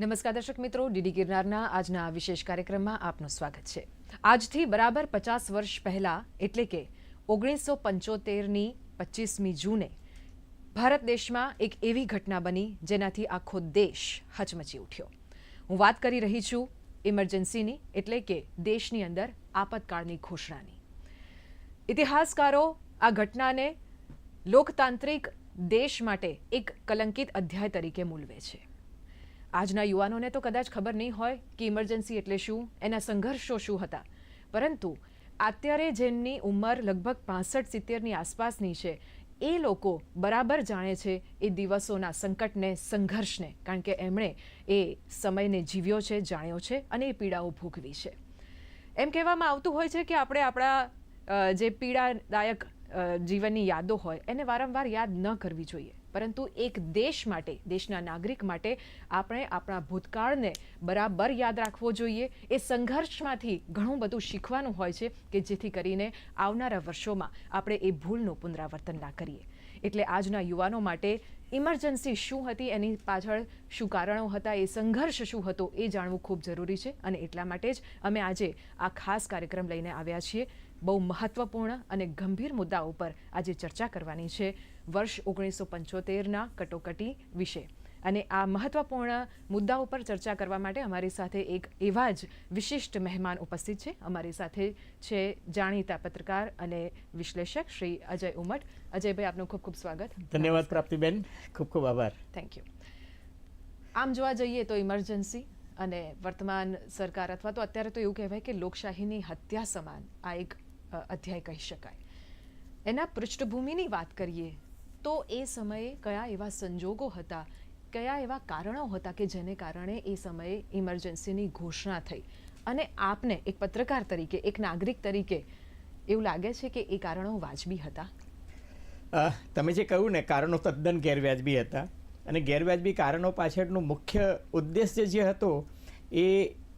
નમસ્કાર દર્શક મિત્રો, ડીડી ગિરનારના આજના આ વિશેષ કાર્યક્રમમાં આપનું સ્વાગત છે. આજથી બરાબર પચાસ વર્ષ પહેલા, એટલે કે ઓગણીસો પંચોતેરની પચીસમી જૂને, ભારત દેશમાં એક એવી ઘટના બની જેનાથી આખો દેશ હચમચી ઉઠ્યો. હું વાત કરી રહી છું ઇમરજન્સીની, એટલે કે દેશની અંદર આપતકાળની ઘોષણાની. ઇતિહાસકારો આ ઘટનાને લોકતાંત્રિક દેશ માટે એક કલંકિત અધ્યાય તરીકે મૂલવે છે. આજના યુવાનોને તો કદાચ ખબર નહીં હોય કે ઇમરજન્સી એટલે શું, એના સંઘર્ષો શું હતા. પરંતુ અત્યારે જેમની ઉંમર લગભગ પાસઠ સિત્તેરની આસપાસની છે, એ લોકો બરાબર જાણે છે એ દિવસોના સંકટને, સંઘર્ષને, કારણ કે એમણે એ સમયને જીવ્યો છે, જાણ્યો છે અને એ પીડાઓ ભોગવી છે. એમ કહેવામાં આવતું હોય છે કે આપણે આપણા જે પીડાદાયક જીવનની યાદો હોય, એને વારંવાર યાદ ન કરવી જોઈએ. પરંતુ એક દેશ માટે, દેશના નાગરિક માટે આપણે આપણા ભૂતકાળને બરાબર યાદ રાખવો જોઈએ. એ સંઘર્ષમાંથી ઘણું બધું શીખવાનું હોય છે કે જેથી કરીને આવનારા વર્ષોમાં આપણે એ ભૂલનું પુનરાવર્તન ના કરીએ. એટલે આજના યુવાનો માટે ઇમરજન્સી શું હતી, એની પાછળ શું કારણો હતા, એ સંઘર્ષ શું હતો, એ જાણવું ખૂબ જરૂરી છે. અને એટલા માટે જ અમે આજે આ ખાસ કાર્યક્રમ લઈને આવ્યા છીએ. બહુ મહત્વપૂર્ણ અને ગંભીર મુદ્દા ઉપર આજે ચર્ચા કરવાની છે. વર્ષ ઓગણીસો પંચોતેરના કટોકટી વિશે. અને આ મહત્વપૂર્ણ મુદ્દા ઉપર ચર્ચા કરવા માટે અમારી સાથે એક એવા જ વિશિષ્ટ મહેમાન ઉપસ્થિત છે. અમારી સાથે છે જાણીતા પત્રકાર અને વિશ્લેષક શ્રી અજય ઉમટ. અજયભાઈ આપનું ખૂબ ખૂબ સ્વાગત. ધન્યવાદ પ્રાપ્તિબેન. ખૂબ ખૂબ આભાર. થેન્ક યુ આમ જોવા જઈએ તો ઇમરજન્સી અને વર્તમાન સરકાર અથવા તો અત્યારે તો એવું કહેવાય કે લોકશાહીની હત્યા સમાન આ એક અધ્યાય કહી શકાય. એના પૃષ્ઠભૂમિની વાત કરીએ તો એ સમયે કયા એવા સંજોગો હતા, કયા એવા કારણો હતા કે જેને કારણે એ સમયે ઇમરજન્સીની ઘોષણા થઈ? અને આપને એક પત્રકાર તરીકે, એક નાગરિક તરીકે એવું લાગે છે કે એ કારણો વાજબી હતા? તમે જે કહ્યું ને, કારણો તદ્દન ગેરવ્યાજબી હતા. અને ગેરવ્યાજબી કારણો પાછળનો મુખ્ય ઉદ્દેશ્ય જે હતો, એ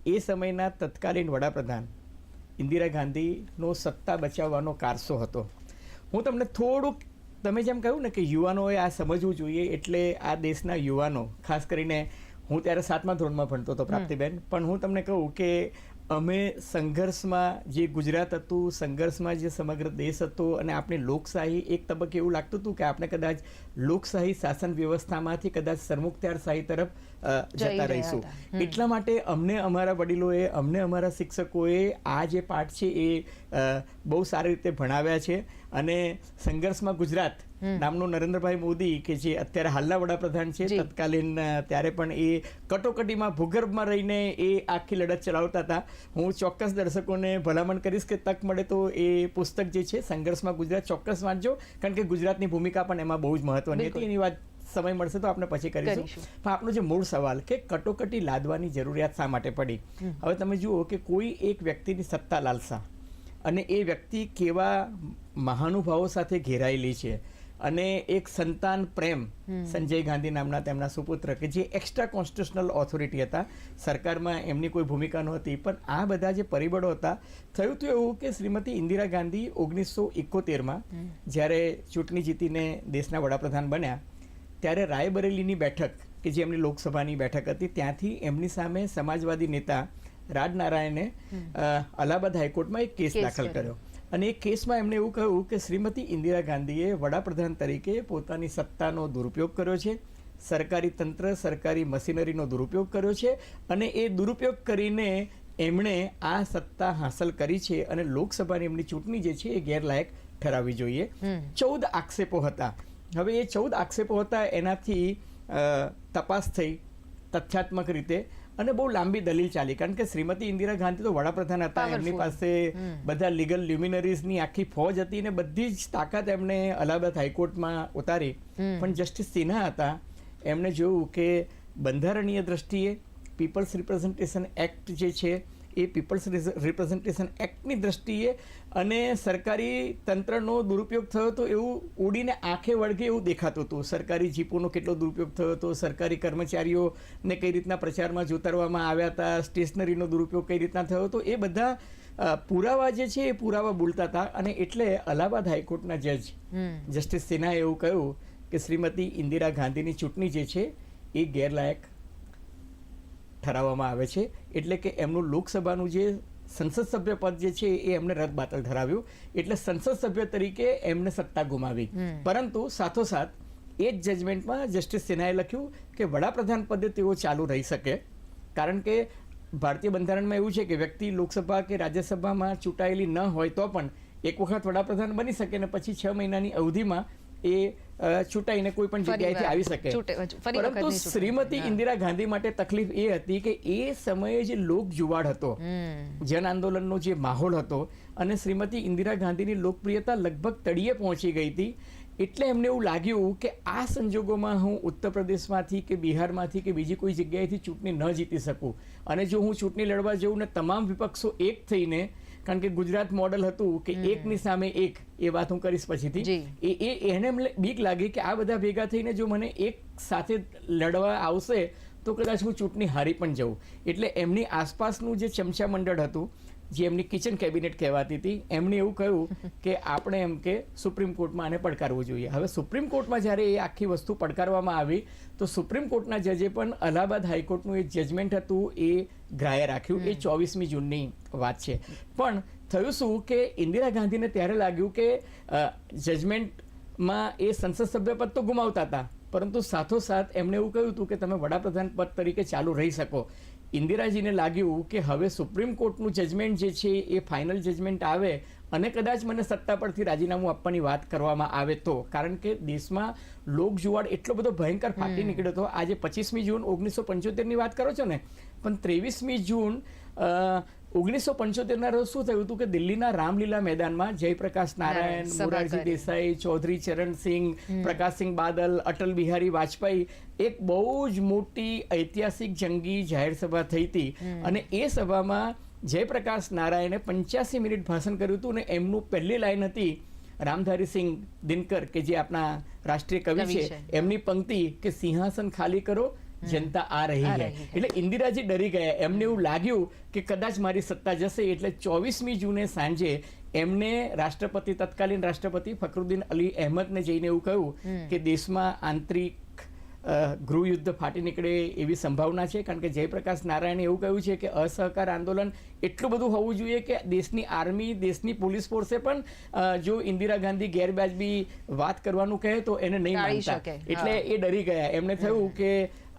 એ સમયના તત્કાલીન વડાપ્રધાન ઇન્દિરા ગાંધીનો સત્તા બચાવવાનો કારસો હતો. હું તમને થોડુંક તમે જેમ કહ્યું ને કે યુવાનોએ આ સમજવું જોઈએ એટલે આ દેશના યુવાનો ખાસ કરીને હું ત્યારે સાતમા ધોરણમાં ભણતો હતો પ્રાપ્તિબેન પણ હું તમને કહું કે અમે સંઘર્ષમાં જે ગુજરાત હતું સંઘર્ષમાં જે સમગ્ર દેશ હતો અને આપણે લોકશાહી એક તબક્કે એવું લાગતું હતું કે આપણે કદાચ લોકશાહી શાસન વ્યવસ્થામાંથી કદાચ સરમુખત્યારશાહી તરફ જતા રહીશું. એટલા માટે અમને અમારા વડીલોએ અમને અમારા શિક્ષકોએ આ જે પાઠ છે એ બહુ સારી રીતે ભણાવ્યા છે. અને સંઘર્ષમાં ગુજરાત નામનું નરેન્દ્રભાઈ મોદી કે જે અત્યારે હાલના વડાપ્રધાન છે તત્કાલીન ત્યારે પણ એ કટોકટીમાં ભૂગર્ભમાં રહીને એ આખી લડત ચલાવતા હતા. હું ચોક્કસ દર્શકોને ભલામણ કરીશ કે તક મળે તો એ પુસ્તક જે છે સંઘર્ષમાં ગુજરાત ચોક્કસ વાંચજો. કારણ કે ગુજરાતની ભૂમિકા પણ એમાં બહુ જ મહત્વની હતી. એની વાત સમય મળશે તો આપણે પછી કરીશું. પણ આપણો જે મૂળ સવાલ કે કટોકટી લાદવાની જરૂરિયાત શા માટે પડી? હવે તમે જુઓ કે કોઈ એક વ્યક્તિની સત્તા લાલસા અને એ વ્યક્તિ કેવા મહાનુભાવો સાથે ઘેરાયેલી છે. અને એક સંતાન પ્રેમ સંજય ગાંધી નામના તેમના સુપુત્ર કે જે એક્સ્ટ્રા કોન્સ્ટિટ્યુશનલ ઓથોરિટી હતા. સરકારમાં એમની કોઈ ભૂમિકા નહોતી પણ આ બધા જે પરિબળો હતા થયું તો એવું કે શ્રીમતી ઇન્દિરા ગાંધી ઓગણીસો એકોતેરમાં જ્યારે ચૂંટણી જીતીને દેશના વડાપ્રધાન બન્યા ત્યારે રાયબરેલીની બેઠક કે જે એમની લોકસભાની બેઠક હતી ત્યાંથી એમની સામે સમાજવાદી નેતા રાજનારાયણે અલ્હાબાદ હાઈકોર્ટમાં એક કેસ દાખલ કર્યો. અને એક કેસમાં એમણે એવું કહ્યું કે શ્રીમતી ઇન્દિરા ગાંધીએ વડાપ્રધાન તરીકે પોતાની સત્તાનો દુરુપયોગ કર્યો છે સરકારી તંત્ર સરકારી મશીનરીનો દુરુપયોગ કર્યો છે અને એ દુરુપયોગ કરીને એમણે આ સત્તા હાંસલ કરી છે અને લોકસભાની એમની ચૂંટણી જે છે એ ગેરલાયક ઠરાવવી જોઈએ. ચૌદ આક્ષેપો હતા. હવે એ ચૌદ આક્ષેપો હતા એનાથી તપાસ થઈ તથ્યાત્મક રીતે. અને બહુ લાંબી દલીલ ચાલી. કારણ કે શ્રીમતી ઇન્દિરા ગાંધી તો વડાપ્રધાન હતા એમની પાસે બધા લીગલ લ્યુમિનરીઝની આખી ફોજ હતી ને બધી જ તાકાત એમણે અલ્હાબાદ હાઈકોર્ટમાં ઉતારી. પણ જસ્ટિસ સિન્હા હતા એમણે જોયું કે બંધારણીય દ્રષ્ટિએ પીપલ્સ રિપ્રેઝન્ટેશન એક્ટ જે છે એ પીપલ્સ રિપ્રેઝન્ટેશન એક્ટની દ્રષ્ટિએ અને સરકારી તંત્રનો દુરુપયોગ થયો હતો એવું ઉડીને આંખે વળગે એવું દેખાતું હતું. સરકારી જીપોનો કેટલો દુરુપયોગ થયો હતો સરકારી કર્મચારીઓને કઈ રીતના પ્રચારમાં જોતરવામાં આવ્યા હતા સ્ટેશનરીનો દુરુપયોગ કઈ રીતના થયો હતો એ બધા પુરાવા જે છે એ પુરાવા બોલતા હતા અને એટલે અલ્હાબાદ હાઈકોર્ટના જજ જસ્ટિસ સિન્હાએ એવું કહ્યું કે શ્રીમતી ઇન્દિરા ગાંધીની ચૂંટણી જે છે એ ગેરલાયક ઠરાવવામાં આવે છે. એટલે કે એમનું લોકસભાનું જે સંસદ સભ્ય પદ જે છે એ એમને રદ બાતલ ધરાવ્યું. એટલે સંસદ સભ્ય તરીકે એમને સત્તા ગુમાવી. પરંતુ સાથોસાથ એ જ જજમેન્ટમાં જસ્ટિસ સિન્હાએ લખ્યું કે વડાપ્રધાન પદે તેઓ ચાલુ રહી શકે. કારણ કે ભારતીય બંધારણમાં એવું છે કે વ્યક્તિ લોકસભા કે રાજ્યસભામાં ચૂંટાયેલી ન હોય તો પણ એક વખત વડાપ્રધાન બની શકે ને પછી છ મહિનાની અવધિમાં એ અ, ચૂંટાઈને કોઈ પણ જગ્યાએથી આવી શકે. પરંતુ શ્રીમતી ઇન્દિરા ગાંધી માટે તકલીફ એ હતી કે એ સમયે જે લોક જુવાડ હતો જન આંદોલનનો જે માહોલ હતો અને શ્રીમતી ઇન્દિરા ગાંધીની લોકપ્રિયતા લગભગ તળિયે પહોંચી ગઈ હતી એટલે એમને એવું લાગ્યું કે આ સંજોગોમાં હું ઉત્તર પ્રદેશમાંથી કે બિહારમાંથી કે બીજી કોઈ જગ્યાએથી ચૂંટણી ન જીતી શકું. અને જો હું ચૂંટણી લડવા જઉં ને તમામ વિપક્ષો એક થઈને કારણ કે ગુજરાત મોડલ હતું કે એકની સામે એક એ વાત હું કરીશ પછીથી. એ એ એને બીક લાગી કે આ બધા ભેગા થઈને જો મને એક સાથે લડવા આવશે તો કદાચ હું ચૂંટણી હારી પણ જાઉં. એટલે એમની આસપાસનું જે ચમચા મંડળ હતું જે એમની કિચન કેબિનેટ કહેવાતી હતી એમણે એવું કહ્યું કે આપણે એમ કે સુપ્રીમ કોર્ટમાં આને પડકારવું જોઈએ. હવે સુપ્રીમ કોર્ટમાં જ્યારે એ આખી વસ્તુ પડકારવામાં આવી તો સુપ્રીમ કોર્ટના જજે પણ અલ્હાબાદ હાઈકોર્ટનું એક જજમેન્ટ હતું એ ગ્રાહ્ય રાખ્યું. એ ચોવીસમી જૂનની વાત છે. પણ થયું શું કે ઇન્દિરા ગાંધીને ત્યારે લાગ્યું કે જજમેન્ટમાં એ સંસદ સભ્ય પદ તો ગુમાવતા હતા. પરંતુ સાથોસાથ એમણે એવું કહ્યું હતું કે તમે વડાપ્રધાન પદ તરીકે ચાલુ રહી શકો. ઇન્દિરાજીને લાગ્યું કે હવે સુપ્રીમ કોર્ટનું જજમેન્ટ જે છે એ ફાઇનલ જજમેન્ટ આવે અને કદાચ મને સત્તા પરથી રાજીનામું આપવાની વાત કરવામાં આવે તો. કારણ કે દેશમાં લોક જુવાડ એટલો બધો ભયંકર ફાટી નીકળ્યો હતો. આજે પચીસમી જૂન ઓગણીસો પંચોતેરની વાત કરો છો ને? પણ ત્રેવીસમી જૂન ઓગણીસો પંચોતેરના રોજ શું થયું હતું કે દિલ્હીના રામલીલા મેદાનમાં જયપ્રકાશ નારાયણ મોરારજી. દેસાઈ ચૌધરી ચરણસિંહ પ્રકાશસિંહ બાદલ અટલ બિહારી વાજપેયી એક બહુ જ મોટી ઐતિહાસિક જંગી જાહેર સભા થઈ હતી. અને એ સભામાં જયપ્રકાશ નારાયણે પંચ્યાસી મિનિટ ભાષણ કર્યું હતું અને એમનું પહેલી લાઈન હતી રામધારી સિંહ દિનકર કે જે આપણા રાષ્ટ્રીય કવિ છે છે. એમની પંક્તિ કે સિંહાસન ખાલી કરો જનતા આ રહી હૈ. એટલે ઇન્દિરાજી ડરી ગયા એમને એવું લાગ્યું કે કદાચ મારી સત્તા જશે એટલે ચોવીસમી જૂને સાંજે એમને રાષ્ટ્રપતિ તત્કાલીન રાષ્ટ્રપતિ ફખરુદ્દીન અલી અહેમદને જઈને એવું કહ્યું કે દેશમાં આંતરિક ગૃહયુદ્ધ ફાટી નીકળે એવી સંભાવના છે? કારણ કે જયપ્રકાશ નારાયણે એવું કહ્યું છે કે અસહકાર આંદોલન એટલું બધું હોવું જોઈએ કે દેશની આર્મી દેશની પોલીસ ફોર્સે પણ જો ઇન્દિરા ગાંધી ગેરવાજબી વાત કરવાનું કહે તો એને નહીં માનતા. શકે. એટલે એ ડરી ગયા. એમને થયું કે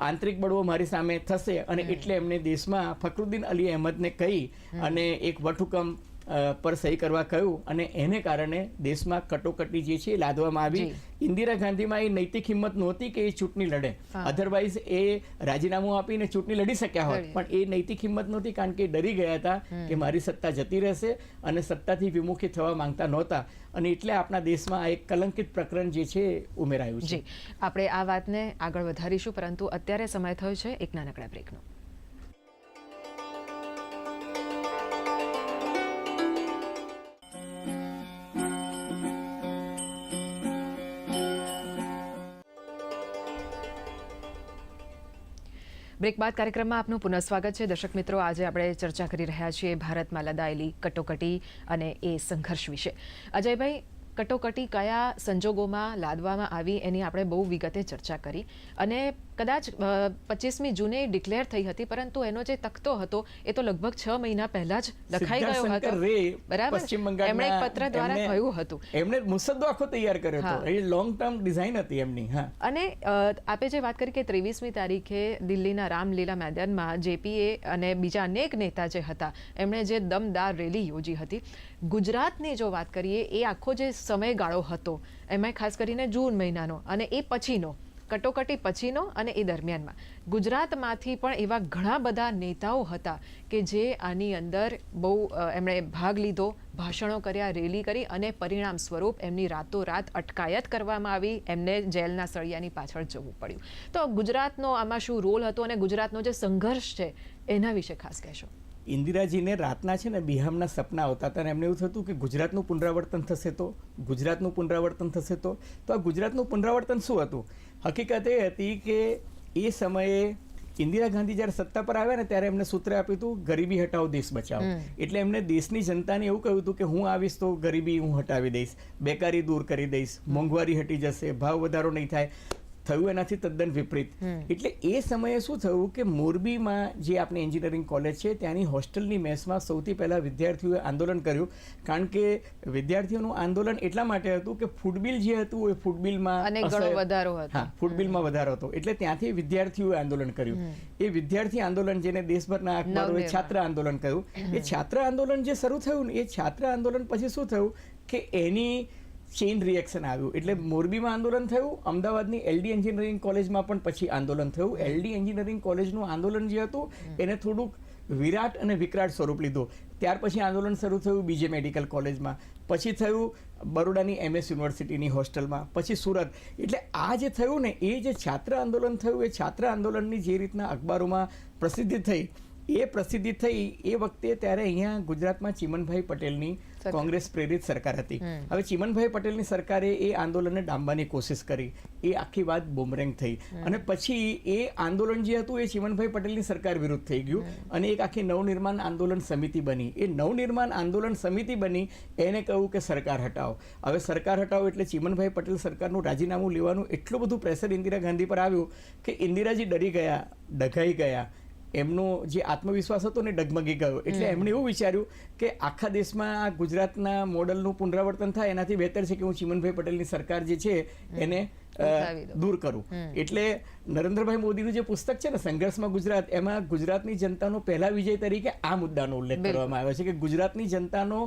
આંતરિક બળવો મારી સામે થશે અને એટલે એમને દેશમાં ફખરુદ્દીન અલી અહેમદને કહી અને એક વટહુકમ પર સહી કરવા કહ્યું અને એને કારણે દેશમાં કટોકટી જે છે એ લાદવામાં આવી. ઇન્દિરા ગાંધીમાં એ નૈતિક હિંમત નહોતી કે એ ચૂંટણી લડે. અધરવાઇઝ એ રાજીનામું આપીને ચૂંટણી લડી શક્યા હોત. પણ એ નૈતિક હિંમત નહોતી કારણ કે ડરી ગયા હતા કે મારી સત્તા જતી રહેશે અને સત્તાથી વિમુખી થવા માંગતા નહોતા. અને એટલે આપણા દેશમાં આ એક કલંકિત પ્રકરણ જે છે ઉમેરાયું છે. આપણે આ વાતને આગળ વધારીશું પરંતુ અત્યારે સમય થયો છે એક નાનકડા બ્રેકનો બ્રેક બાદ કાર્યક્રમમાં આપનું પુનઃ સ્વાગત છે. દર્શક મિત્રો, આજે આપણે ચર્ચા કરી રહ્યા છીએ ભારતમાં લદાયેલી કટોકટી અને એ સંઘર્ષ વિશે. અજયભાઈ, કટોકટી કયા સંજોગોમાં લાદવામાં આવી એની આપણે બહુ વિગતે ચર્ચા કરી અને કદાચ પચીસમી જૂને ડિક્લેર થઈ હતી પરંતુ એનો જે તખતો હતો એ તો લગભગ છ મહિના પહેલા જ લખાઈ ગયો હતો. બરાબર? પશ્ચિમ એમણે એક પત્ર દ્વારા કહ્યું હતું. એમણે મુસદ્દો આખો તૈયાર કર્યો હતો. એ લોંગ ટર્મ ડિઝાઇન હતી એમની હા. અને આપે જે વાત કરી કે ત્રેવીસમી તારીખે દિલ્હીના રામલીલા મેદાનમાં જેપીએ અને બીજા અનેક નેતા જે હતા એમણે જે દમદાર રેલી યોજી હતી. ગુજરાતની જો વાત કરીએ એ આખો જે સમયગાળો હતો એમાં ખાસ કરીને જૂન મહિનાનો અને એ પછીનો કટોકટી પછીનો અને એ દરમિયાનમાં. ગુજરાતમાંથી પણ એવા ઘણા બધા નેતાઓ હતા કે જે આની અંદર બહુ એમણે ભાગ લીધો, ભાષણો કર્યા, રેલી કરી અને પરિણામ સ્વરૂપ એમની રાતોરાત અટકાયત કરવામાં આવી, એમને જેલના સળિયાની પાછળ જવું પડ્યું. તો ગુજરાતનો આમાં શું રોલ હતો અને ગુજરાતનો જે સંઘર્ષ છે એના વિશે ખાસ કહેશો. ઇન્દિરાજીને રાતના છે ને બિહામના સપના આવતા હતા અને એમને એવું થતું કે ગુજરાતનું પુનરાવર્તન થશે તો ગુજરાતનું પુનરાવર્તન થશે તો. તો આ ગુજરાતનું પુનરાવર્તન શું હતું? હકીકત એ હતી કે એ સમયે ઇન્દિરા ગાંધી જ્યારે સત્તા પર આવ્યા ને ત્યારે એમને સૂત્ર આપ્યું હતું ગરીબી હટાવો દેશ બચાવો. એટલે એમને દેશની જનતાને એવું કહ્યું હતું કે હું આવીશ તો ગરીબી હું હટાવી દઈશ બેકારી દૂર કરી દઈશ મોંઘવારી હટી જશે ભાવ વધારો નહીં થાય. થયું એનાથી તદ્દન વિપરીત. એટલે એ સમયે શું થયું કે મોરબીમાં જે આપણે એન્જિનિયરિંગ કોલેજ છે ત્યાંની હોસ્ટેલની મેસમાં સૌથી પહેલા વિદ્યાર્થીઓએ આંદોલન કર્યું. કારણ કે વિદ્યાર્થીઓનું આંદોલન એટલા માટે હતું કે ફૂટબિલ જે હતું એ ફૂટબિલમાં વધારો હતો. હા ફૂડબિલમાં વધારો હતો. એટલે ત્યાંથી વિદ્યાર્થીઓએ આંદોલન કર્યું. એ વિદ્યાર્થી આંદોલન જેને દેશભરના અખબારોએ છાત્ર આંદોલન કહ્યું એ છાત્ર આંદોલન જે શરૂ થયું ને એ છાત્ર આંદોલન પછી શું થયું કે એની ચેઇન રિએક્શન આવ્યું. એટલે મોરબીમાં આંદોલન થયું અમદાવાદની એલડી એન્જિનિયરિંગ કોલેજમાં પણ પછી આંદોલન થયું. એલડી એન્જિનિયરિંગ કોલેજનું આંદોલન જે હતું એને થોડુંક વિરાટ અને વિકરાટ સ્વરૂપ લીધું. ત્યાર પછી આંદોલન શરૂ થયું બીજે મેડિકલ કોલેજમાં પછી થયું બરોડાની એમએસ યુનિવર્સિટીની હોસ્ટેલમાં પછી સુરત. એટલે આ જે થયું ને એ જે છાત્ર આંદોલન થયું એ છાત્ર આંદોલનની જે રીતના અખબારોમાં પ્રસિદ્ધિ થઈ એ પ્રસિદ્ધિ થઈ એ વખતે ત્યારે અહીંયા ગુજરાતમાં ચિમનભાઈ પટેલની કોંગ્રેસ પ્રેરિત સરકાર હતી. હવે ચિમનભાઈ પટેલની સરકારે એ આંદોલનને ડામવાની કોશિશ કરી. એ આખી વાત બુમરેંગ થઈ. અને પછી એ આંદોલન જે હતું એ ચિમનભાઈ પટેલની સરકાર વિરુદ્ધ થઈ ગયું અને એક આખી નવનિર્માણ આંદોલન સમિતિ બની. એ નવનિર્માણ આંદોલન સમિતિ બની એને કહ્યું કે સરકાર હટાવો. હવે સરકાર હટાવો એટલે ચિમનભાઈ પટેલ સરકારનું રાજીનામું લેવાનું એટલું બધું પ્રેશર ઇન્દિરા ગાંધી પર આવ્યું કે ઇન્દિરાજી ડરી ગયા ડઘાઈ ગયા. એમનો જે આત્મવિશ્વાસ હતો ને ડગમગી ગયો એટલે એમણે એવું વિચાર્યું કે આખા દેશમાં આ ગુજરાતના મોડલનું પુનરાવર્તન થાય એનાથી બહેતર છે કે હું ચિમનભાઈ પટેલની સરકાર જે છે એને. દૂર કરું. એટલે નરેન્દ્રભાઈ મોદીનું જે પુસ્તક છે ને સંઘર્ષમાં ગુજરાત એમાં ગુજરાતની જનતાનો પહેલા વિજય તરીકે આ મુદ્દાનો ઉલ્લેખ કરવામાં આવ્યો છે કે ગુજરાતની જનતાનો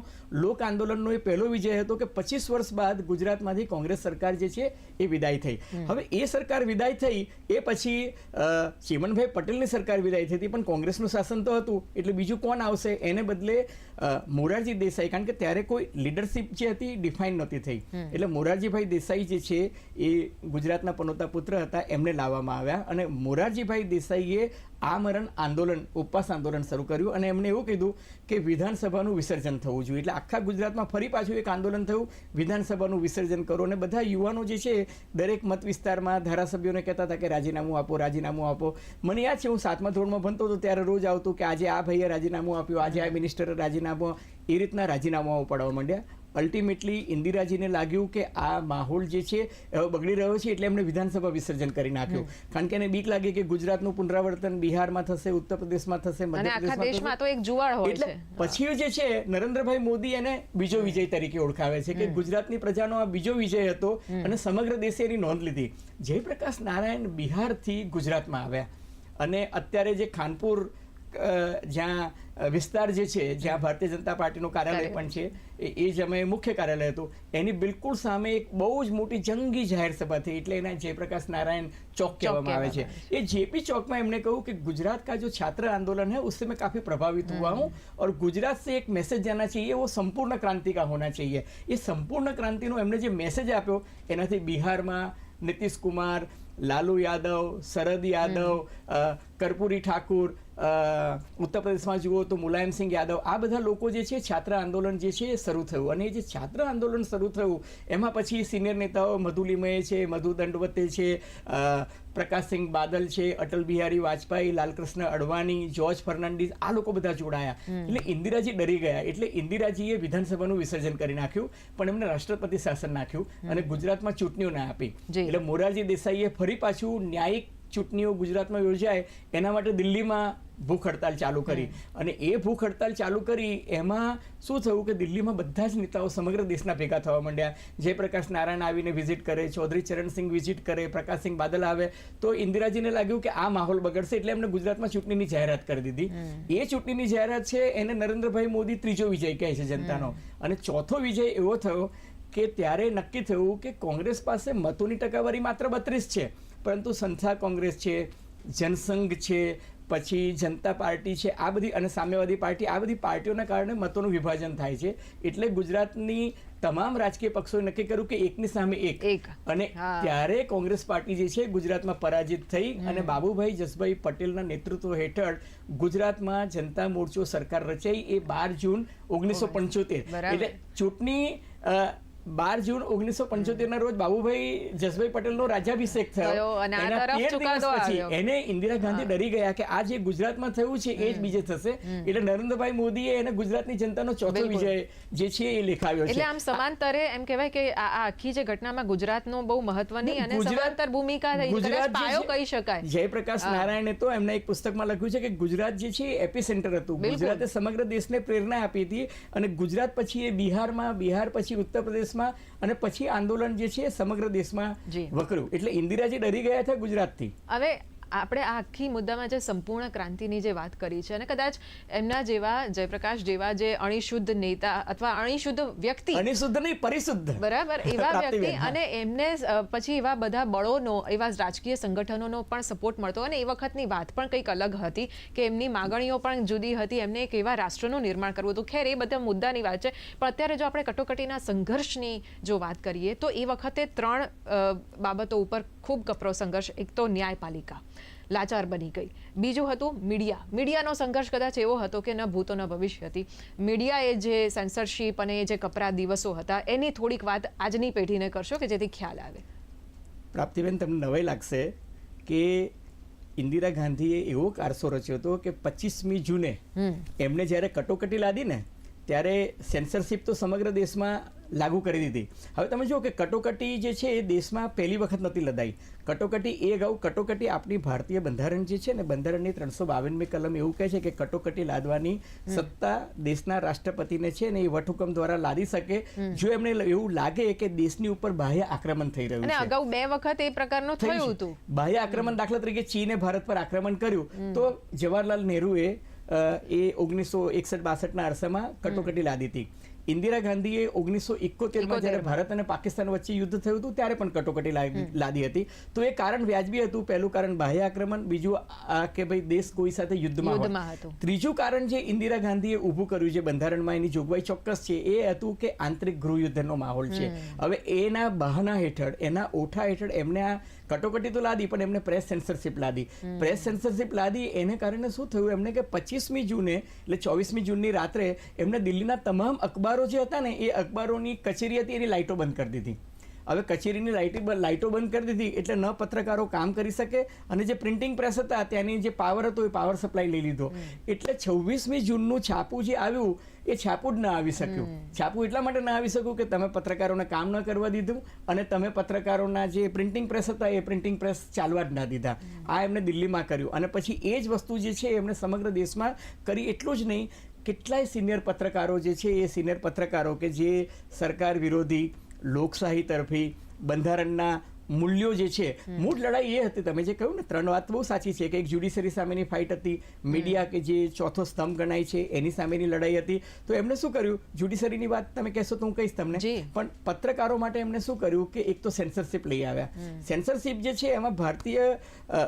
લોક આંદોલનનો એ પહેલો વિજય હતો કે પચીસ વર્ષ બાદ ગુજરાતમાંથી કોંગ્રેસ સરકાર જે છે એ વિદાય થઈ. હવે એ સરકાર વિદાય થઈ એ પછી ચિમનભાઈ પટેલની સરકાર વિદાય થઈ હતી પણ કોંગ્રેસનું શાસન તો હતું એટલે બીજું કોણ આવશે? એને બદલે મોરારજી દેસાઈ કારણ કે ત્યારે કોઈ લીડરશિપ જે હતી ડિફાઇન નહોતી થઈ. એટલે મોરારજીભાઈ દેસાઈ જે છે એ ગુજરાતના પનોતા પુત્ર હતા, એમને લાવવામાં આવ્યા અને મોરારજીભાઈ દેસાઈએ આમરણ આંદોલન, ઉપવાસ આંદોલન શરૂ કર્યું અને એમણે એવું કીધું કે વિધાનસભાનું વિસર્જન થવું જોઈએ. એટલે આખા ગુજરાતમાં ફરી પાછું એક આંદોલન થયું. વિધાનસભાનું વિસર્જન કરો અને બધા યુવાનો જે છે, દરેક મત વિસ્તારમાં ધારાસભ્યોને કહેતા હતા કે રાજીનામું આપો રાજીનામું આપો. મને યાદ છે, હું સાતમા ધોરણમાં ભણતો હતો, ત્યારે રોજ આવતું કે આજે આ ભાઈએ રાજીનામું આપ્યું, આજે આ મિનિસ્ટરે રાજીનામું એ રીતના રાજીનામાઓ પડવા માંડ્યા. અલ્ટિમેટલી ઇન્દિરાજીને લાગ્યું કે આ માહોલ જે છે બગડી રહ્યો છે એટલે એમણે વિધાનસભા વિસર્જન કરી નાખ્યું. કારણ કે એને બીક લાગે કે ગુજરાતનું પુનરાવર્તન બિહારમાં થશે ઉત્તર પ્રદેશમાં થશે. મધ્યપ્રદેશમાં તો એક જુવાળ હોય એટલે પછી જે છે નરેન્દ્રભાઈ મોદી એને બીજો વિજય તરીકે ઓળખાવે છે કે ગુજરાતની પ્રજાનો આ બીજો વિજય હતો અને સમગ્ર દેશે એની નોંધ લીધી. જયપ્રકાશ નારાયણ બિહારથી ગુજરાતમાં આવ્યા. અને અત્યારે જે ખાનપુર જ્યાં વિસ્તાર જે છે જ્યાં ભારતીય જનતા પાર્ટીનું કાર્યાલય પણ છે એ એ સમયે મુખ્ય કાર્યાલય હતું એની બિલકુલ સામે એક બહુ જ મોટી જંગી જાહેર સભા થઈ એટલે એના જયપ્રકાશ નારાયણ ચોક કહેવામાં આવે છે ये जेपी चौक में हमने कहूँ कि गुजरात का जो छात्र आंदोलन है उससे मैं काफी प्रभावित हुआ हूँ और गुजरात से एक मैसेज जाना चाहिए वो संपूर्ण क्रांति का होना चाहिए ये संपूर्ण ક્રાંતિનો એમણે જે મેસેજ આપ્યો એનાથી બિહારમાં નીતિશ કુમાર લાલુ યાદવ શરદ યાદવ કર્પૂરી ઠાકુર ઉત્તર પ્રદેશમાં જુઓ તો મુલાયમસિંહ યાદવ આ બધા લોકો જે છે છાત્ર આંદોલન જે છે એ શરૂ થયું. અને એ જે છાત્ર આંદોલન શરૂ થયું એમાં પછી સિનિયર નેતાઓ મધુ લીમયે છે મધુ દંડવતે છે પ્રકાશસિંહ બાદલ છે અટલ બિહારી વાજપેયી લાલકૃષ્ણ અડવાણી જોર્જ ફર્નાન્ડીસ આ લોકો બધા જોડાયા. એટલે ઇન્દિરાજી ડરી ગયા. એટલે ઇન્દિરાજીએ વિધાનસભાનું વિસર્જન કરી નાખ્યું પણ એમને રાષ્ટ્રપતિ શાસન નાખ્યું અને ગુજરાતમાં ચૂંટણીઓ ના આપી. એટલે મોરારજી દેસાઈએ ફરી પાછું ન્યાયિક ચૂંટણીઓ ગુજરાતમાં યોજાય એના માટે દિલ્હીમાં ભૂખ હડતાલ ચાલુ કરી. અને એ ભૂખ હડતાલ ચાલુ કરી એમાં શું થયું કે દિલ્હીમાં બધા જ નેતાઓ સમગ્ર દેશના ભેગા થવા માંડ્યા. જયપ્રકાશ નારાયણ આવીને વિઝિટ કરે ચૌધરી ચરણસિંહ વિઝિટ કરે પ્રકાશસિંહ બાદલ આવે. તો ઇન્દિરાજીને લાગ્યું કે આ માહોલ બગડશે એટલે એમને ગુજરાતમાં ચૂંટણીની જાહેરાત કરી દીધી. એ ચૂંટણીની જાહેરાત છે એને નરેન્દ્રભાઈ મોદી ત્રીજો વિજય કહે છે જનતાનો. અને ચોથો વિજય એવો થયો કે ત્યારે નક્કી થયું કે કોંગ્રેસ પાસે મતોની ટકાવારી માત્ર બત્રીસ છે. પરંતુ સંસ્થા કોંગ્રેસ છે જનસંઘ છે પછી જનતા પાર્ટી છે આ બધી અને સામ્યવાદી પાર્ટી આ બધી પાર્ટીઓના કારણે મતોનું વિભાજન થાય છે. એટલે ગુજરાતની તમામ રાજકીય પક્ષોએ નક્કી કર્યું કે એકની સામે એક. અને ત્યારે કોંગ્રેસ પાર્ટી જે છે ગુજરાતમાં પરાજિત થઈ અને બાબુભાઈ જસભાઈ પટેલના નેતૃત્વ હેઠળ ગુજરાતમાં જનતા મોરચો સરકાર રચાઈ એ બાર જૂન ઓગણીસો પંચોતેર. એટલે ચૂંટણી બાર જૂન ઓગણીસો પંચોતેર ના રોજ બાબુભાઈ જસભાઈ પટેલનો રાજ્યાભિષેક થયો. એના તરફ 13 દિવસ ચુકાદો પછી એને ઇન્દિરા ગાંધી ડરી ગયા કે આ જે ગુજરાતમાં થયું છે એ જ બીજે થશે. એટલે નરેન્દ્રભાઈ મોદીએ એને ગુજરાતની જનતાનો ચોથો વિજય જે છે એ લેખાવ્યો એટલે આમ સમાંતરે એમ કહેવાય કે આ આખી જે ઘટનામાં ગુજરાતનો બહુ મહત્વની અને સમાંતર ભૂમિકા થઈ ગુજરાત પાયો છે- કહી શકાય. જયપ્રકાશ નારાયણે તો એમના એક પુસ્તકમાં લખ્યું છે કે ગુજરાત જે છે એપી સેન્ટર હતું. ગુજરાતે સમગ્ર દેશને પ્રેરણા આપી હતી અને ગુજરાત પછી એ બિહારમાં બિહાર પછી ઉત્તર પ્રદેશમાં અને પછી આંદોલન જે છે સમગ્ર દેશમાં. વકર્યું એટલે ઇન્દિરાજી ડરી ગયા હતા ગુજરાતથી હવે આપણે આ આખી મુદ્દામાં જે સંપૂર્ણ ક્રાંતિની જે વાત કરી છે અને કદાચ એમના જેવા જયપ્રકાશ જેવા જે અણિશુદ્ધ નેતા અથવા અણિશુદ્ધ વ્યક્તિ અને શુદ્ધ નહીં પરિશુદ્ધ. બરાબર એવા વ્યક્તિ અને એમને પછી એવા બધા બળોનો એવા રાજકીય સંગઠનોનો પણ સપોર્ટ મળતો અને એ વખતની વાત પણ કંઈક અલગ હતી કે એમની માગણીઓ પણ જુદી હતી એમને એક એવા રાષ્ટ્રનું નિર્માણ કરવું હતું. ખેર એ બધા મુદ્દાની વાત છે પણ અત્યારે જો આપણે કટોકટીના સંઘર્ષની જો વાત કરીએ તો એ વખતે ત્રણ બાબતો ઉપર ખૂબ કપરો સંઘર્ષ એક તો ન્યાયપાલિકા. લાચાર બની ગઈ. બીજું હતું મીડિયા. મીડિયાનો સંઘર્ષ કદાચ એવો હતો કે ન ભૂતો ન ભવિષ્ય હતી. મીડિયાએ જે સેન્સરશિપ અને જે કપરા દિવસો હતા એની થોડીક વાત આજની પેઢીને કરશો કે જેથી ખ્યાલ આવે. પ્રાપ્તિબેન તમને નવાઈ લાગશે કે ઇન્દિરા ગાંધીએ એવો કારસો રચ્યો હતો કે પચીસમી જૂને એમને જ્યારે કટોકટી લાદી ને ત્યારે સેન્સરશિપ તો સમગ્ર દેશમાં લાગુ કરી દીધી. હવે તમે જુઓ કે કટોકટી જે છે એ દેશમાં પહેલી વખત નથી લદાઈ. કટોકટી એ અગાઉ કટોકટી આપણી ભારતીય બંધારણ જે છે ને બંધારણની ત્રણસો બાવનમી કલમ એવું કહે છે કે કટોકટી લાદવાની સત્તા દેશના રાષ્ટ્રપતિને છે ને એ વટહુકમ દ્વારા લાદી શકે. જો એમને એવું લાગે કે દેશની ઉપર બાહ્ય આક્રમણ થઈ રહ્યું છે. અગાઉ બે વખત એ પ્રકારનું થયું હતું. બાહ્ય આક્રમણ દાખલા તરીકે ચીને ભારત પર આક્રમણ કર્યું. તો જવાહરલાલ નહેરુએ એ ઓગણીસો એકસઠ બાસઠના અરસામાં કટોકટી લાદી હતી. ઇન્દિરા ગાંધીએ ઓગણીસો ઇકોતેરમાં જ્યારે ભારત અને પાકિસ્તાન વચ્ચે યુદ્ધ થયું હતું ત્યારે પણ કટોકટી લાદી હતી. તો એ કારણ વ્યાજબી હતું. પહેલું કારણ બાહ્ય આક્રમણ બીજું કે ભાઈ દેશ કોઈ સાથે યુદ્ધમાં યુદ્ધમાં ત્રીજું કારણ જે ઇન્દિરા ગાંધીએ ઊભું કર્યું છે બંધારણમાં એની જોગવાઈ ચોક્કસ છે એ હતું કે આંતરિક ગૃહયુદ્ધનો માહોલ છે. હવે એના બહાના હેઠળ એના ઓઠા હેઠળ એમને આ કટોકટી તો લાદી પણ એમને પ્રેસ સેન્સરશિપ લાદી. પ્રેસ સેન્સરશિપ લાદી એને કારણે શું થયું? એમને કે પચીસમી જૂને એટલે ચોવીસમી જૂનની રાત્રે એમને દિલ્હીના તમામ અખબારો જે હતા ને એ અખબારોની કચેરી હતી એની લાઇટો બંધ કરી દીધી. હવે કચેરીની લાઇટો લાઇટો બંધ કરી દીધી એટલે ન પત્રકારો કામ કરી શકે અને જે પ્રિન્ટિંગ પ્રેસ હતા ત્યાંની જે પાવર હતો એ પાવર સપ્લાય લઈ લીધો. એટલે છવ્વીસમી જૂનનું છાપું જે આવ્યું એ છાપું જ ના આવી શક્યું. છાપું એટલા માટે ના આવી શક્યું કે તમે પત્રકારોને કામ ન કરવા દીધું અને તમે પત્રકારોના જે પ્રિન્ટિંગ પ્રેસ હતા એ પ્રિન્ટિંગ પ્રેસ ચાલવા જ ના દીધા. આ એમને દિલ્હીમાં કર્યું. અને પછી એ જ વસ્તુ જે છે એમણે સમગ્ર દેશમાં કરી એટલું જ નહીં કેટલાય સિનિયર પત્રકારો જે છે એ સિનિયર પત્રકારો કે જે સરકાર વિરોધી લોકશાહી તરફી બંધારણના મૂલ્યો જે છે મૂળ લડાઈ એ હતી. તમે જે કહ્યું ને ત્રણ વાત બહુ સાચી છે કે એક જ્યુડિશરી સામેની ફાઇટ હતી મીડિયા કે જે ચોથો સ્તંભ ગણાય છે એની સામેની લડાઈ હતી. તો એમણે શું કર્યું? જ્યુડિશરીની વાત તમે કહેશો તો હું કહીશ તમને. પણ પત્રકારો માટે એમણે શું કર્યું કે એક તો સેન્સરશિપ લઈ આવ્યા. સેન્સરશિપ જે છે એમાં ભારતીય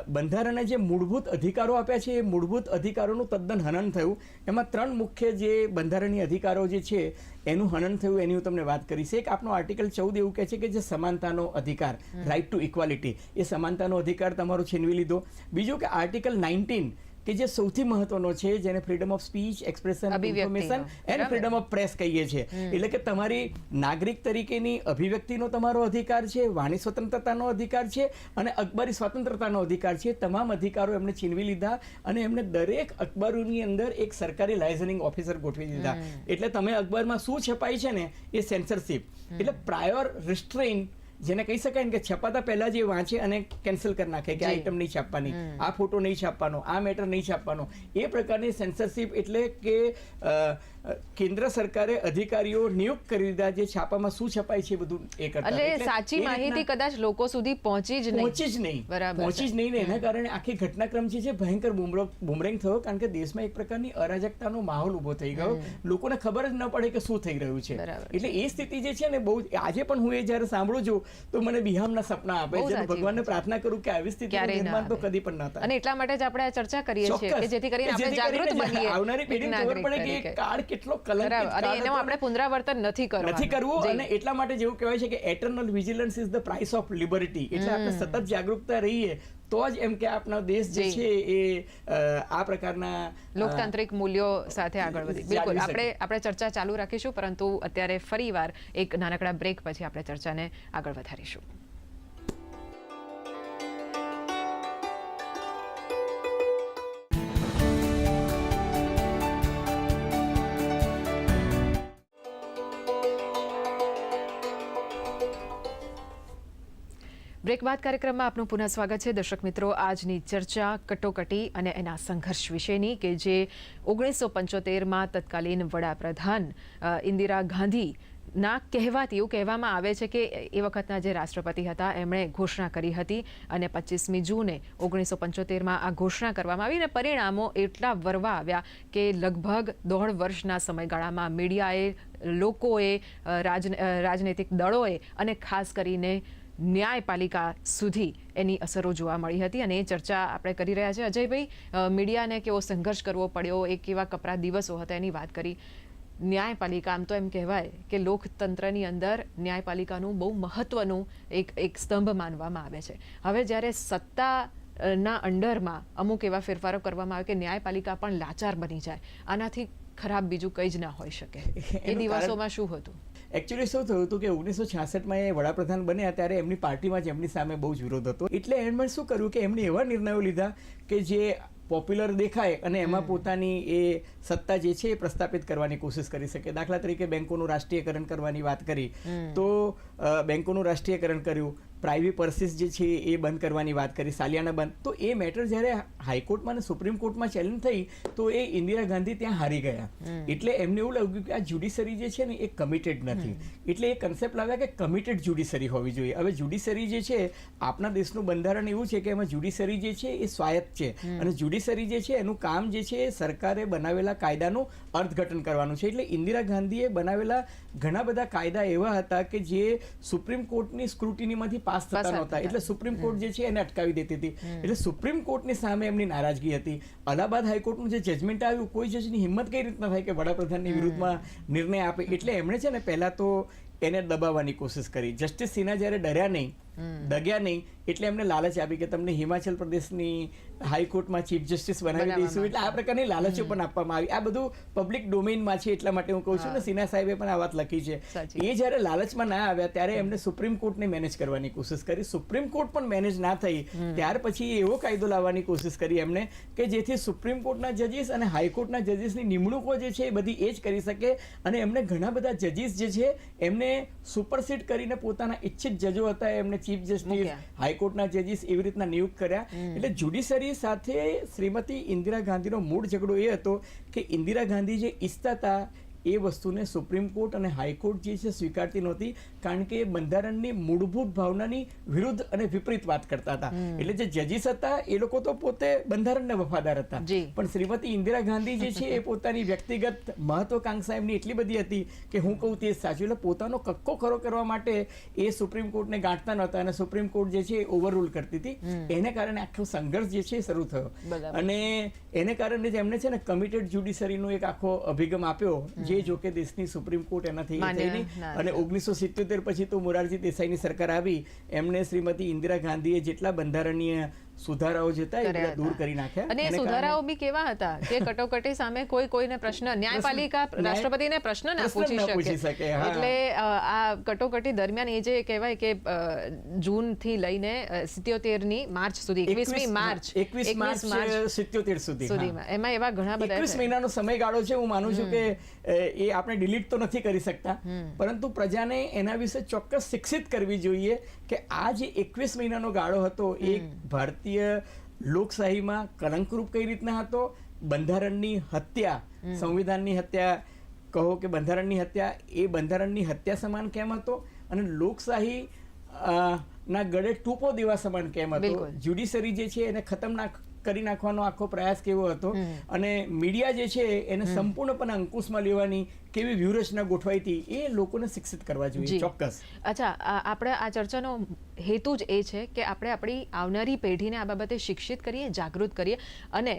બંધારણે જે મૂળભૂત અધિકારો આપ્યા છે એ મૂળભૂત અધિકારોનું તદ્દન હનન થયું. એમાં ત્રણ મુખ્ય જે બંધારણીય અધિકારો જે છે એનું હનન થયું એની હું તમને વાત કરીશ. એક આપણો આર્ટિકલ ચૌદ એવું કહે છે કે જે સમાનતાનો અધિકાર રાઇટ ટુ ઇક્વાલિટી એ સમાનતાનો અધિકાર તમારો છીનવી લીધો. બીજું કે આર્ટિકલ નાઇન્ટીન કે જે સૌથી મહત્વનો છે જેને freedom of speech expression. Information and freedom of press કહીએ છીએ. એટલે કે તમારી નાગરિક તરીકેની અભિવ્યક્તિનો તમારો અધિકાર છે વાણી સ્વતંત્રતાનો અધિકાર છે અને અખબારી સ્વતંત્રતાનો અધિકાર છે. તમામ અધિકારો એમને છીનવી લીધા અને એમને દરેક અખબારોની અંદર એક સરકારી લાઇઝનિંગ ઓફિસર ગોઠવી દીધા. એટલે તમે અખબારમાં શું છપાય છે ને એ સેન્સરશિપ એટલે પ્રાયોર રિસ્ટ્રેઇન જેને કહી શકાય ને કે છપાતા પહેલા જે વાંચે અને કેન્સલ કરી નાખે કે આ જી. આઈટમ નહીં છાપવાની આ ફોટો નહીં છાપવાનો આ મેટર નહીં છાપવાનો એ પ્રકારની સેન્સરશિપ એટલે કે કેન્દ્ર સરકારે અધિકારીઓ નિયુક્ત કરી દીધા જે છાપામાં શું છપાય છે બધું એ કરતા. એટલે સાચી એ માહિતી કદાચ લોકો સુધી પહોંચી જ નહીં. પહોંચી જ નહીં. બરાબર. પહોંચી જ નહીં ને એના કારણે આખી ઘટનાક્રમ જે ભયંકર બુમરો બુમરેંગ થયો. કારણ કે દેશમાં એક પ્રકારની અરાજકતાનો માહોલ ઊભો થઈ ગયો. લોકોને ખબર જ ન પડે કે શું થઈ રહ્યું છે. એટલે એ સ્થિતિ જે છે ને બહુ આજે પણ હું એ જ્યારે સાંભળું છું તો મને બિહામના સપના આપે છે. ભગવાનને પ્રાર્થના કરું કે આવી સ્થિતિ નિર્માણ તો કદી પણ ના થાય. અને એટલા માટે જ આપણે આ ચર્ચા કરીએ છીએ કે જેથી કરીને આપણે જાગૃત બનીએ આવનારી પેઢીને ખબર પડે કે કાળ કલંકિત બરાબર. અને કાળ આપણે પુનરાવર્તન નથી કરવાનું. નથી કરવું અને એટલા માટે જેવું કહેવાય છે કે eternal vigilance is the price of liberty એટલે આપણે સતત જાગૃતતા રહીએ તો જ એમ કે આપનો દેશ જે છે એ આ પ્રકારના લોકતાંત્રિક મૂલ્યો સાથે આગળ વધી. બિલકુલ. આપણે આપણે ચર્ચા ચાલુ રાખીશું પરંતુ અત્યારે ફરીવાર એક નાનકડા બ્રેક પછી આપણે ચર્ચાને આગળ વધારીશું. બ્રેક બાદ કાર્યક્રમમાં આપનું પુનઃ સ્વાગત છે. દર્શક મિત્રો, આજની ચર્ચા કટોકટી અને એના સંઘર્ષ વિશેની કે જે ઓગણીસો પંચોતેરમાં તત્કાલીન વડાપ્રધાન ઇન્દિરા ગાંધી ના કહેવાતી એવું કહેવામાં આવે છે કે એ વખતના જે રાષ્ટ્રપતિ હતા, એમણે ઘોષણા કરી હતી અને પચીસમી જૂને ઓગણીસો પંચોતેરમાં આ ઘોષણા કરવામાં આવી અને પરિણામો એટલા વરવા આવ્યા કે લગભગ દોઢ વર્ષના સમયગાળામાં મીડિયાએ, લોકોએ રાજનૈતિક દળોએ અને ખાસ કરીને ન્યાયપાલિકા સુધી એની અસરો જોવા મળી હતી અને એ ચર્ચા આપણે કરી રહ્યા છે. અજયભાઈ મીડિયાને કેવો સંઘર્ષ કરવો પડ્યો? એ કેવા કપરા દિવસો હતા એની વાત કરી. ન્યાયપાલિકા આમ તો એમ કહેવાય કે લોકતંત્રની અંદર ન્યાયપાલિકાનું બહુ મહત્વનું એક એક સ્તંભ માનવામાં આવે છે. હવે જ્યારે સત્તા ના અંડરમાં અમુક એવા ફેરફારો કરવામાં આવે કે ન્યાયપાલિકા પણ લાચાર બની જાય આનાથી ખરાબ બીજું કંઈ જ ના હોઈ શકે. એ દિવસોમાં શું હતું? એકચ્યુઅલી શું થયું હતું કે ઓગણીસો છાસઠમાં એ વડાપ્રધાન બન્યા ત્યારે એમની પાર્ટીમાં જ એમની સામે બહુ જ વિરોધ હતો. એટલે એમણે શું કર્યું કે એમણે એવા નિર્ણયો લીધા કે જે પોપ્યુલર દેખાય અને એમાં પોતાની એ સત્તા જે છે એ પ્રસ્થાપિત કરવાની કોશિશ કરી શકે. દાખલા તરીકે બેંકોનું રાષ્ટ્રીયકરણ કરવાની વાત કરી તો બેંકોનું રાષ્ટ્રીયકરણ કર્યું. પ્રાઇવેટ પર્સીસ જે છે એ બંધ કરવાની વાત કરી સાલિયાના બંધ. તો એ મેટર જ્યારે હાઈકોર્ટમાં અને સુપ્રીમ કોર્ટમાં ચેલેન્જ થઈ તો એ ઇન્દિરા ગાંધી ત્યાં હારી ગયા. એટલે એમને એવું લાગ્યું કે આ જ્યુડિશરી જે છે ને એ કમિટેડ નથી. એટલે એ કન્સેપ્ટ લાવ્યા કે કમિટેડ જ્યુડિશરી હોવી જોઈએ. હવે જ્યુડિશરી જે છે આપણા દેશનું બંધારણ એવું છે કે એમાં જ્યુડિશરી જે છે એ સ્વાયત્ત છે. અને જ્યુડિશરી જે છે એનું કામ જે છે એ સરકારે બનાવેલા કાયદાનું અર્થઘટન કરવાનું છે. એટલે ઇન્દિરા ગાંધીએ બનાવેલા ઘણા બધા કાયદા એવા હતા કે જે સુપ્રીમ કોર્ટની સ્ક્રુટિનીમાંથી પાસ થતા નહોતા. એટલે સુપ્રીમ કોર્ટ જે છે એને અટકાવી દેતી હતી. એટલે સુપ્રીમ કોર્ટની સામે એમની નારાજગી હતી. અલ્હાબાદ હાઈકોર્ટનું જે જજમેન્ટ આવ્યું કોઈ જજની હિંમત કઈ રીતના થાય કે વડાપ્રધાનની વિરુદ્ધમાં નિર્ણય આપે? એટલે એમણે છે ને પહેલા તો એને દબાવવાની કોશિશ કરી. જસ્ટિસ સિન્હા જ્યારે ડર્યા નહીં દગ્યા નહીં એટલે એમને લાલચ આપી કે તમને હિમાચલ પ્રદેશની હાઈકોર્ટમાં ચીફ જસ્ટિસ બનાવી દઈશું. એટલે આ પ્રકારની લાલચો પણ આપવામાં આવી. આ બધું પબ્લિક ડોમેનમાં છે એટલા માટે હું કહું છું ને સિન્હા સાહેબે પણ આ વાત લખી છે. એ જ્યારે લાલચમાં ના આવ્યા ત્યારે એમને સુપ્રીમ કોર્ટને મેનેજ કરવાની કોશિશ કરી. સુપ્રીમ કોર્ટ પણ મેનેજ ના થઈ ત્યાર પછી એવો કાયદો લાવવાની કોશિશ કરી એમને કે જેથી સુપ્રીમ કોર્ટના જજીસ અને હાઈકોર્ટના જજીસની નિમણૂકો જે છે એ બધી એ જ કરી શકે અને એમને ઘણા બધા જજીસ જે છે એમને સુપરસીડ કરીને પોતાના ઈચ્છિત જજો હતા એમને ચીફ જસ્ટિસ હાઈકોર્ટના જજીસ એવી રીતના નિયુક્ત કર્યા. એટલે જ્યુડિશરી સાથે શ્રીમતી ઇન્દિરા ગાંધીનો મૂળ ઝઘડો એ હતો કે ઇન્દિરા ગાંધી જે ઈચ્છતા હતા એ વસ્તુને સુપ્રીમ કોર્ટ અને હાઈકોર્ટ જે છે સ્વીકારતી નહોતી કારણ કે એ બંધારણની મૂળભૂત ભાવનાની વિરુદ્ધ અને વિપરીત વાત કરતા હતા. એટલે જે જજીસ હતા એ લોકો તો પોતે બંધારણને વફાદાર હતા. પણ શ્રીમતી ઇન્દિરા ગાંધી જે છે એ પોતાની વ્યક્તિગત મહત્વકાંક્ષા એમની એટલી બધી હતી કે હું કહું તે સાચું. એટલે પોતાનો કક્કો ખરો કરવા માટે એ સુપ્રીમ કોર્ટને ગાંઠતા નહોતા અને સુપ્રીમ કોર્ટ જે છે એ ઓવરરૂલ કરતી હતી. એને કારણે આખો સંઘર્ષ જે છે એ શરૂ થયો. અને એને કારણે જ એમને છે ને કમિટેડ જ્યુડિશરીનો એક આખો અભિગમ આપ્યો જે જો કે દેશની સુપ્રીમ કોર્ટ એનાથી થઈ નહીં. અને ઓગણીસો સિત્યોતેર પછી તો મોરારજી દેસાઈની સરકાર આવી. એમણે શ્રીમતી ઇન્દિરા ગાંધીએ જેટલા બંધારણીય સુધારાઓ જે હતા દૂર કરી નાખ્યા અને સુધારાઓ બી કેવા હતા કે કટોકટી સામે કોઈ કોઈને પ્રશ્ન ન્યાયપાલિકા રાષ્ટ્રપતિને પ્રશ્ન ના પૂછી શકે. શકે, એટલે આ કટોકટી દરમિયાન એ જે કહેવાય કે જૂનથી લઈને સિત્યોતેરની માર્ચ સુધી એકવીસમી માર્ચ એકવીસ માર્ચ સિત્યોતેર સુધી સુધીમાં. એમાં એવા ઘણા બધા એકવીસ મહિનાનો સમયગાળો છે હું માનું છું કે એ આપણે ડિલીટ તો નથી કરી શકતા પરંતુ પ્રજાને એના વિશે ચોક્કસ શિક્ષિત કરવી જોઈએ કે આ જે એકવીસ મહિનાનો ગાળો હતો એ ભારતીય લોકશાહીમાં કલંકરૂપ કઈ રીતના હતો? બંધારણની હત્યા સંવિધાનની હત્યા કહો કે બંધારણની હત્યા એ બંધારણની હત્યા સમાન કેમ હતો? અને લોકશાહી ના ગળે ટૂંપો દેવા સમાન કેમ હતો. જ્યુડિશરી જે છે એને ખતમ ના કરી નાખવાનો આખો પ્રયાસ કેવો હતો? અને મીડિયા જે છે એને સંપૂર્ણપણે અંકુશમાં લેવાની કેવી વ્યૂહરચના ગોઠવાઈ હતી એ લોકોને શિક્ષિત કરવા જોઈએ. ચોક્કસ. અચ્છા આપણે આ ચર્ચાનો હેતુ જ એ છે કે આપણે આપણી આવનારી પેઢીને આ બાબતે શિક્ષિત કરીએ જાગૃત કરીએ. અને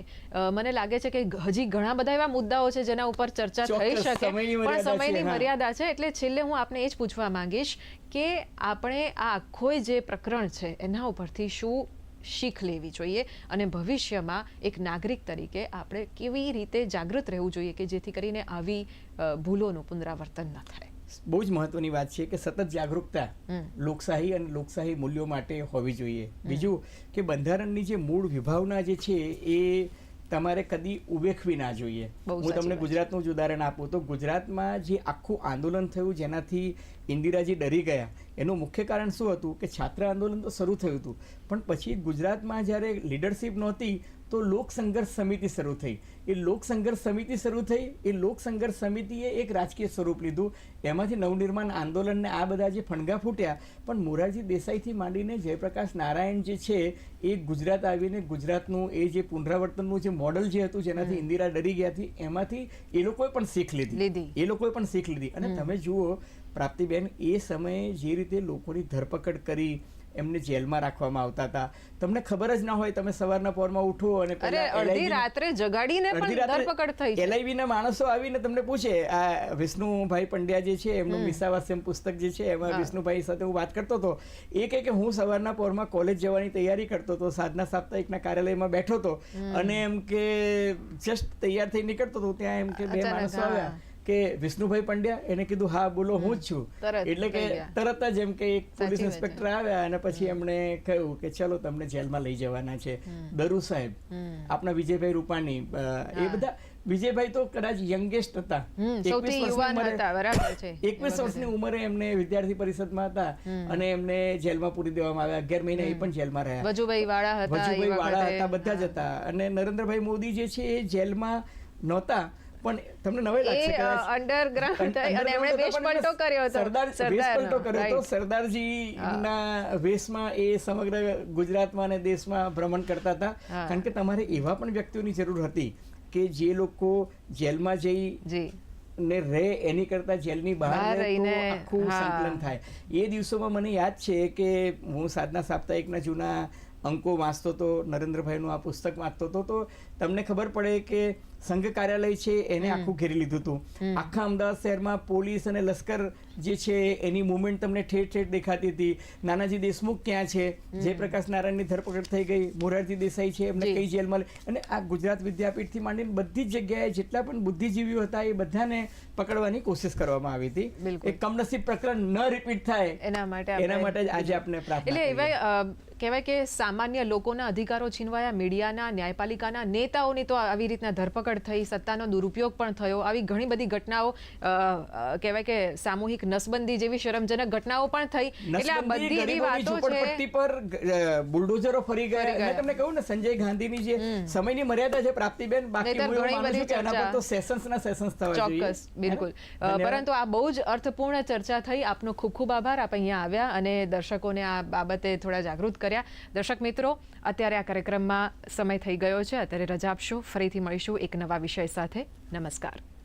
મને લાગે છે કે હજી ઘણા બધા એવા મુદ્દાઓ છે જેના ઉપર ચર્ચા થઈ શકે પણ સમયની મર્યાદા છે. એટલે છેલ્લે હું આપને એ જ પૂછવા માંગીશ કે આપણે આ આખો જે પ્રકરણ છે એના ઉપરથી શું શીખ લેવી જોઈએ અને ભવિષ્યમાં એક નાગરિક તરીકે આપણે કેવી રીતે જાગૃત રહેવું જોઈએ કે જેથી કરીને આવી ભૂલોનું પુનરાવર્તન ન થાય? બહુ જ મહત્વની વાત છે કે સતત જાગૃતતા લોકશાહી અને લોકશાહી મૂલ્યો માટે હોવી જોઈએ. બીજું કે બંધારણની જે મૂળ વિભાવના જે છે એ તમારે કદી ઉવેખવી ના જોઈએ. હું તમને ગુજરાતનું જ ઉદાહરણ આપું તો ગુજરાતમાં જે આખું આંદોલન થયું જેનાથી ઇન્દિરાજી ડરી ગયા. એનું મુખ્ય કારણ શું હતું કે છાત્ર આંદોલન તો શરૂ થયું હતું. પણ પછી ગુજરાતમાં જ્યારે લીડરશિપ નહોતી તો લોક સંઘર્ષ સમિતિ શરૂ થઈ. એ લોક સંઘર્ષ સમિતિ શરૂ થઈ એ લોક સંઘર્ષ સમિતિએ એક રાજકીય સ્વરૂપ લીધું. એમાંથી નવનિર્માણ આંદોલનને આ બધા જે ફણગા ફૂટ્યા પણ મોરારજી દેસાઈથી માંડીને જયપ્રકાશ નારાયણ જે છે એ ગુજરાત આવીને ગુજરાતનું એ જે પુનરાવર્તનનું જે મોડલ જે હતું જેનાથી ઇન્દિરા ડરી ગયા હતી એમાંથી એ લોકોએ પણ શીખ લીધી. લીધી. એ લોકોએ પણ શીખ લીધી. અને તમે જુઓ પ્રાપ્તિબેન એ સમયે જે રીતે લોકોની ધરપકડ કરી એમને જેલમાં રાખવામાં આવતા હતા. તમને ખબર જ ના હોય તમે સવારના પોરમાં ઉઠો અને અડધી રાત્રે જગાડીને પણ ધરપકડ થઈ છે. LIV ના માણસો આવીને તમને પૂછે આ વિષ્ણુભાઈ પંડ્યા જે છે એમનું મિસાવાસ્યમ પુસ્તક જે છે એમાં વિષ્ણુભાઈ સાથે હું વાત કરતો હતો. એ કહે કે હું સવારના પોરમાં કોલેજ જવાની તૈયારી કરતો હતો. સાધના સાપ્તાહિકના કાર્યાલયમાં બેઠો હતો. અને એમ કે જસ્ટ તૈયાર થઈ નીકળતો હતો. ત્યાં એમ કે બે માણસો આવ્યા. કે વિષ્ણુભાઈ પંડ્યા એને કીધું હા બોલો હું જ છું. એટલે કે તરત જ એમ કે એક પોલીસ ઇન્સ્પેક્ટર આવ્યા અને પછી એમણે કહ્યું કે ચલો તમને જેલમાં લઈ જવાના છે. દરુ સાહેબ આપણા વિજયભાઈ રૂપાણી એ બધા વિજયભાઈ તો કદાચ યંગેસ્ટ હતા. હમ, 21 સૌથી વર્ષની યુવાન ઉંમરે- હતા બરાબર છે. એ એકવીસ. વર્ષની ઉંમરે એમને વિદ્યાર્થી પરિષદમાં હતા અને એમને જેલમાં પૂરી દેવામાં આવ્યા. અગિયાર મહિના એ પણ જેલમાં રહ્યા. વજુભાઈ વાળા હતા વજુભાઈ વાળા હતા બધા જ હતા. અને નરેન્દ્રભાઈ મોદી જે છે એ જેલમાં નહોતા. પણ તમને નવાઈ લાગશે કે અંડરગ્રાઉન્ડ અને એમણે underground વેશ હતા, પણ પલટો કર્યો હતો. સરદાર વેશપલટો કર્યો હતો. right. સરદારજી ના વેશમાં એ સમગ્ર ગુજરાતમાં અને દેશમાં ભ્રમણ કરતા હતા. કારણ કે તમારે એવા પણ વ્યક્તિઓની જરૂર હતી કે જે લોકો જેલમાં જઈ ને રહે એની કરતા જેલની બહાર બહાર રહે રહીને, આખું સંકલન થાય. એ દિવસોમાં મને યાદ છે કે હું સાધના સાપ્તાહિકના જૂના અંકો વાંચતો હતો નરેન્દ્રભાઈનું આ પુસ્તક વાંચતો હતો તો તમને ખબર પડે કે સંઘ કાર્યાલય છે એને આખું ઘેરી લીધું હતું. આખા અમદાવાદ શહેરમાં પોલીસ અને લશ્કર જે છે એની મુવમેન્ટ તમને ઠેર ઠેર દેખાતી હતી. નાનાજી દેશમુખ ક્યાં છે? જયપ્રકાશ નારાયણની ધરપકડ થઈ ગઈ. મોરારજી દેસાઈ છે એમને કઈ જેલમાં અને આ ગુજરાત વિદ્યાપીઠથી માંડીને બધી જ જગ્યાએ જેટલા પણ બુદ્ધિજીવીઓ હતા એ બધાને પકડવાની કોશિશ કરવામાં આવી હતી. એક કમનસીબ પ્રકરણ ન રિપીટ થાય એના માટે એના માટે આજે આપણે પ્રાપ્ત એટલે કહેવાય કે સામાન્ય લોકોના અધિકારો છીનવાયા મીડિયાના ન્યાયપાલિકાના નેતાઓની તો આવી રીતના ધરપકડ થઈ સત્તાનો દુરુપયોગ પણ થયો. આવી ઘણી બધી ઘટનાઓ કહેવાય કે સામૂહિક નસબંધી જેવી શરમજનક ઘટનાઓ પણ થઈ. એટલે આ બધી એવી વાતો છે પર બુલડોઝરો ફરી ગયા. મેં તમને કહ્યું ને સંજય ગાંધીની જે સમયની મર્યાદા છે પ્રાપ્તિબેન બાકી ઘણી બધી ચર્ચા. તો સેશન્સ ના સેશન્સ થવા જોઈએ. ચોક્કસ બિલકુલ. પરંતુ આ બહુ જ અર્થપૂર્ણ ચર્ચા થઈ. આપનો ખૂબ ખૂબ આભાર. આપ અહીંયા આવ્યા અને દર્શકોને આ બાબતે થોડા જાગૃત કર્યા. દર્શક મિત્રો, અત્યારે આ કાર્યક્રમમાં સમય થઈ ગયો છે. અત્યારે રજા આપશો. ફરીથી મળીશું એક નવા વિષય સાથે. નમસ્કાર.